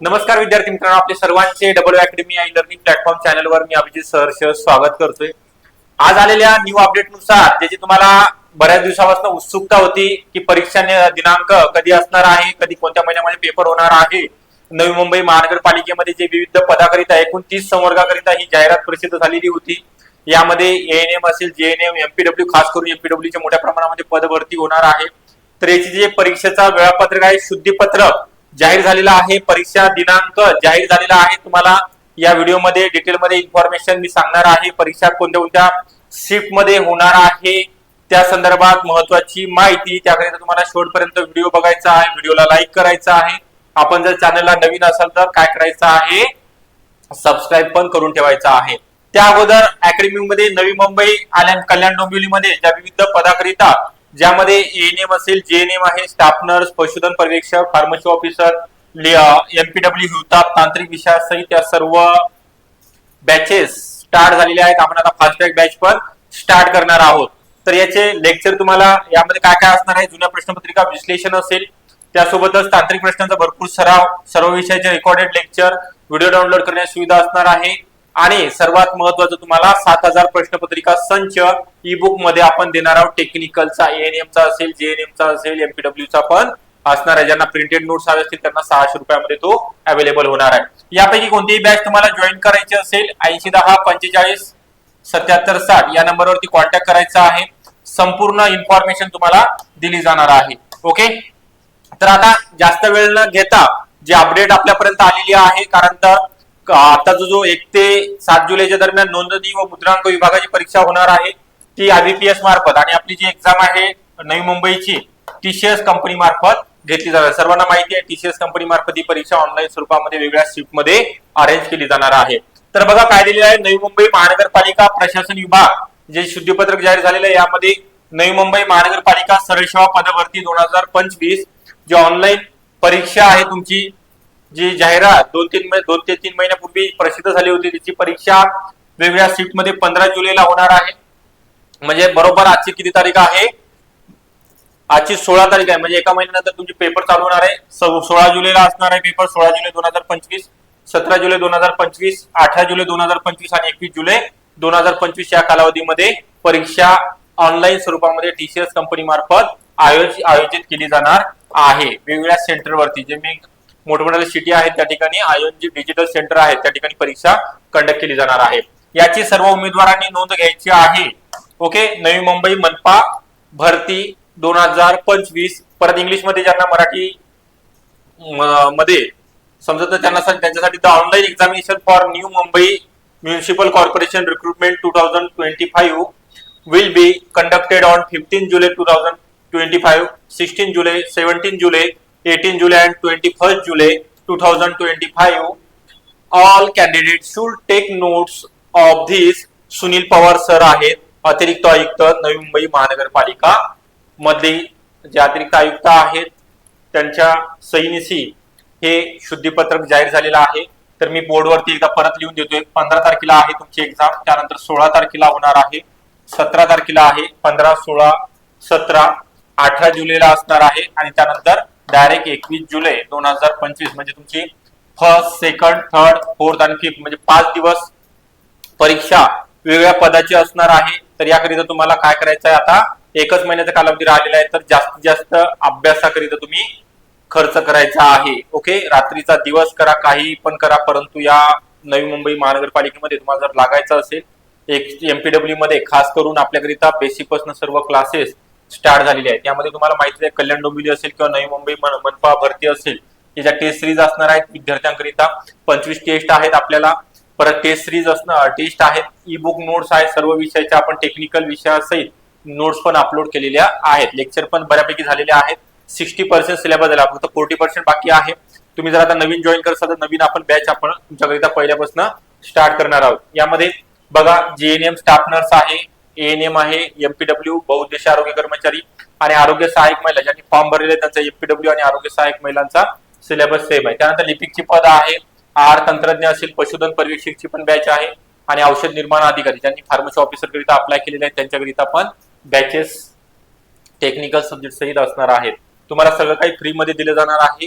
नमस्कार विद्यार्थी मित्रांनो आपले सर्वांचे डबल अकॅडमी आणि लर्निंग प्लॅटफॉर्म चॅनलवर मी अभिजित सहर्ष स्वागत करतोय. आज आलेल्या न्यू अपडेटनुसार ज्याची तुम्हाला बऱ्याच दिवसापासून उत्सुकता होती की परीक्षा दिनांक कधी असणार आहे कधी कोणत्या महिन्यामध्ये पेपर होणार आहे नवी मुंबई महानगरपालिकेमध्ये जे विविध पदाकरिता एकूण तीस संवर्गाकरिता ही जाहिरात प्रसिद्ध झालेली होती. यामध्ये एएनएम असेल जेएनएम एमपीडब्ल्यू खास करून एमपीडब्ल्यूच्या मोठ्या प्रमाणामध्ये पदभरती होणार आहे. तर याची जे परीक्षेचा वेळापत्रक आहे शुद्धीपत्रक जाहीर झालेला आहे. परीक्षा दिनांक जाहीर झालेला आहे. तुम्हाला या व्हिडिओमध्ये डिटेलमध्ये इन्फॉर्मेशन मी सांगणार आहे. परीक्षा कोणत्या कोणत्या शिफ्टमध्ये होणार आहे? त्या संदर्भात महत्वाची माहिती त्याकरिता तुम्हाला शेवटपर्यंत व्हिडिओ बघायचा आहे. व्हिडिओला लाईक करायचा आहे. आपण जर चॅनलला नवीन असाल तर काय करायचं आहे? सबस्क्राईब पण करून ठेवायचा आहे. त्या अगोदर अकॅडमी मध्ये नवी मुंबई आल्या कल्याण डोंबिवलीमध्ये ज्या विविध पदाकरिता ज्यामध्ये एएनएम असेल जेएनएम आहे स्टाफ नर्स पशुधन पर्यवेक्षक फार्मसी ऑफिसर एमपीडब्ल्यू हिवताप तांत्रिक विषयासहित या सर्व बॅचेस स्टार्ट झालेले आहेत. आपण आता फास्ट बॅच पण स्टार्ट करणार आहोत. तर याचे लेक्चर तुम्हाला यामध्ये काय काय असणार आहे? जुन्या प्रश्नपत्रिका विश्लेषण असेल. त्यासोबतच तांत्रिक प्रश्नांचा भरपूर सराव सर्व विषयाचे रेकॉर्डेड लेक्चर व्हिडिओ डाउनलोड करण्याची सुविधा असणार आहे. आणि सर्वात महत्वाचं तुम्हाला सात हजार प्रश्नपत्रिका संच ई बुकमध्ये आपण देणार आहोत. टेक्निकलचा एएनएमचा असेल जेएनएमचा असेल एमपीडब्ल्यूचा पण. असणार आहे ज्यांना प्रिंटेड नोट्स हवे असतील त्यांना सहाशे रुपयामध्ये तो अवेलेबल होणार आहे. यापैकी कोणतीही बॅच तुम्हाला जॉईन करायची असेल ऐंशी दहा पंचेचाळीस सत्याहत्तर साठ या नंबरवरती कॉन्टॅक्ट करायचा आहे. संपूर्ण इन्फॉर्मेशन तुम्हाला दिली जाणार आहे. ओके तर आता जास्त वेळ न घेता जे अपडेट आपल्यापर्यंत आलेली आहे कारण तर आताचा जो एक ते सात जुलैच्या दरम्यान नोंदणी व मुद्रांक विभागाची परीक्षा होणार आहे ती आयबीपीएस मार्फत आणि आपली जी एक्झाम आहे नवी मुंबईची टीसीएस कंपनी मार्फत घेतली जाणार. सर्वांना माहिती आहे टीसीएस कंपनी मार्फत ही परीक्षा ऑनलाईन स्वरूपामध्ये वेगळ्या शिफ्टमध्ये अरेंज केली जाणार आहे. तर बघा काय दिलेलं आहे नवी मुंबई महानगरपालिका प्रशासन विभाग जे शुद्धीपत्रक जाहीर झालेलं आहे यामध्ये नवी मुंबई महानगरपालिका सरळ सेवा पदभरती दोन हजार पंचवीस जी ऑनलाईन परीक्षा आहे तुमची जी जाहिरात दोन तीन दोन ते तीन महिन्यापूर्वी प्रसिद्ध झाली होती तिची परीक्षा वेगवेगळ्या सीटमध्ये पंधरा जुलैला होणार आहे. म्हणजे बरोबर आजची किती तारीख आहे? आजची सोळा तारीख आहे. म्हणजे एका महिन्यानंतर तुमचे पेपर चालू होणार आहे. सोळा जुलैला असणार आहे पेपर सोळा जुलै दोन हजार पंचवीस सतरा जुलै दोन हजार पंचवीस अठरा जुलै दोन हजार पंचवीस आणि एकवीस जुलै दोन हजार पंचवीस या कालावधीमध्ये परीक्षा ऑनलाईन स्वरूपामध्ये टीसीएस कंपनी मार्फत आयोजित आयोजित केली जाणार आहे. वेगवेगळ्या सेंटरवरती जे मी मोठमोठ्या सिटी आहेत त्या ठिकाणी. आयोजित डिजिटल सेंटर आहेत त्या ठिकाणी परीक्षा कंडक्ट केली जाणार आहे. याची सर्व उमेदवारांनी नोंद घ्यायची आहे. ओके नवी मुंबई मनपा भरती दोन हजार पंचवीस. परत इंग्लिशमध्ये ज्यांना मराठी मध्ये समजत त्यांना त्यांच्यासाठी the online examination for new Mumbai municipal corporation recruitment two thousand twenty five will be conducted on 15 July 2025, 16 July, 17 July, 18 July and 21st July 2025. All candidates should take notes of this. Sunil Pawar sir आहेत अतिरिक्त आयुक्त नवी मुंबई महानगरपालिका मधले जे अतिरिक्त आयुक्त आहेत त्यांच्या सहीनिशी हे शुद्धीपत्रक जाहीर झालेलं आहे तर मी बोर्डवरती एकदा परत लिहून देतोय पंधरा तारखेला आहे तुमची एक्झाम त्यानंतर सोळा तारखेला होणार आहे सतरा तारखेला आहे पंधरा सोळा सतरा अठरा जुलैला असणार आहे आणि त्यानंतर डायरेक्ट एकवीस जुलै दोन हजार पंचवीस म्हणजे तुमची फर्स्ट सेकंड थर्ड फोर्थ आणि फिफ्थ म्हणजे पाच दिवस परीक्षा वेगवेगळ्या पदाची असणार आहे. तर याकरिता तुम्हाला काय करायचं आहे आता? एकच महिन्याचा कालावधी राहिलेला आहे तर जास्तीत जास्त अभ्यासाकरिता तुम्ही खर्च करायचा आहे. ओके? रात्रीचा दिवस करा काही पण करा परंतु या नवी मुंबई महानगरपालिकेमध्ये तुम्हाला जर लागायचं असेल एक एमपीडब्ल्यू मध्ये खास करून आपल्याकरिता बेसिकपासून सर्व क्लासेस स्टार्ट झालेले आहेत यामध्ये तुम्हाला माहिती आहे कल्याण डोंबिवली असेल किंवा नवी मुंबई मन- मनपा भरती असेल त्याच्या टेस्ट सिरीज असणार आहेत विद्यार्थ्यांकरिता पंचवीस टेस्ट आहेत आपल्याला. परत टेस्ट सिरीज असणार टेस्ट आहेत ई बुक नोट्स आहेत सर्व विषयाच्या आपण टेक्निकल विषयासहित नोट्स पण अपलोड केलेल्या आहेत. लेक्चर पण बऱ्यापैकी झालेले आहेत. सिक्स्टी पर्सेंट सिलेबस झाला. फक्त फोर्टी पर्सेंट बाकी आहे. तुम्ही जर आता नवीन जॉईन करत तर नवीन आपण बॅच आपण तुमच्याकरिता पहिल्यापासून स्टार्ट करणार आहोत. यामध्ये बघा जेएनएम स्टाफ नर्स आहे एएनएम आहे एमपीडब्ल्यू बहुउद्देशीय आरोग्य कर्मचारी आणि आरोग्य सहाय्यक महिला ज्यांनी फॉर्म भरलेले आहेत, त्यांचा एमपीडब्ल्यू आणि आरोग्य सहाय्यक महिलांचा सिलेबस सेम आहे. त्यानंतर लिपिकची पद आहे आहार तंत्रज्ञ असेल पशुधन पर्यवेक्षकची पण बॅच आहे आणि औषध निर्माण अधिकारी ज्यांनी फार्मसी ऑफिसर करिता अप्लाय केलेले आहेत त्यांच्याकरिता पण बॅचेस टेक्निकल सब्जेक्ट सहित असणार आहेत. तुम्हाला सगळं काही फ्री मध्ये दिलं जाणार आहे.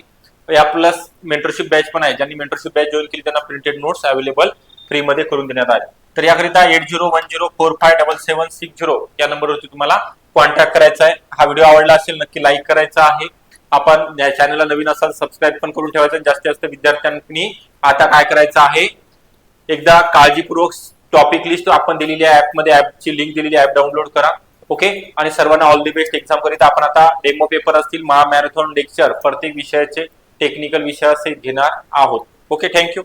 या प्लस मेंटरशिप बॅच पण आहे ज्यांनी मेंटरशिप बॅच जॉईन केली त्यांना प्रिंटेड नोट्स अवेलेबल फ्रीमध्ये करून देण्यात आले. तर याकरिता eight zero one zero four five double seven six zero या नंबरवरती तुम्हाला कॉन्टॅक्ट करायचा आहे. हा व्हिडिओ आवडला असेल नक्की लाईक करायचा आहे. आपण या चॅनलला नवीन असाल सबस्क्राईब पण करून ठेवायचं जास्तीत जास्त विद्यार्थ्यांनी आता काय करायचं आहे? एकदा काळजीपूर्वक टॉपिक लिस्ट आपण दिलेली आहे ऍपमध्ये ऍपची लिंक दिलेली ऍप डाउनलोड करा. ओके आणि सर्वांना ऑल दी बेस्ट एक्झाम करीत आपण आता डेमो पेपर असतील महा मॅरेथॉन लेक्चर प्रत्येक विषयाचे टेक्निकल विषयाचे घेणार आहोत. Okay thank you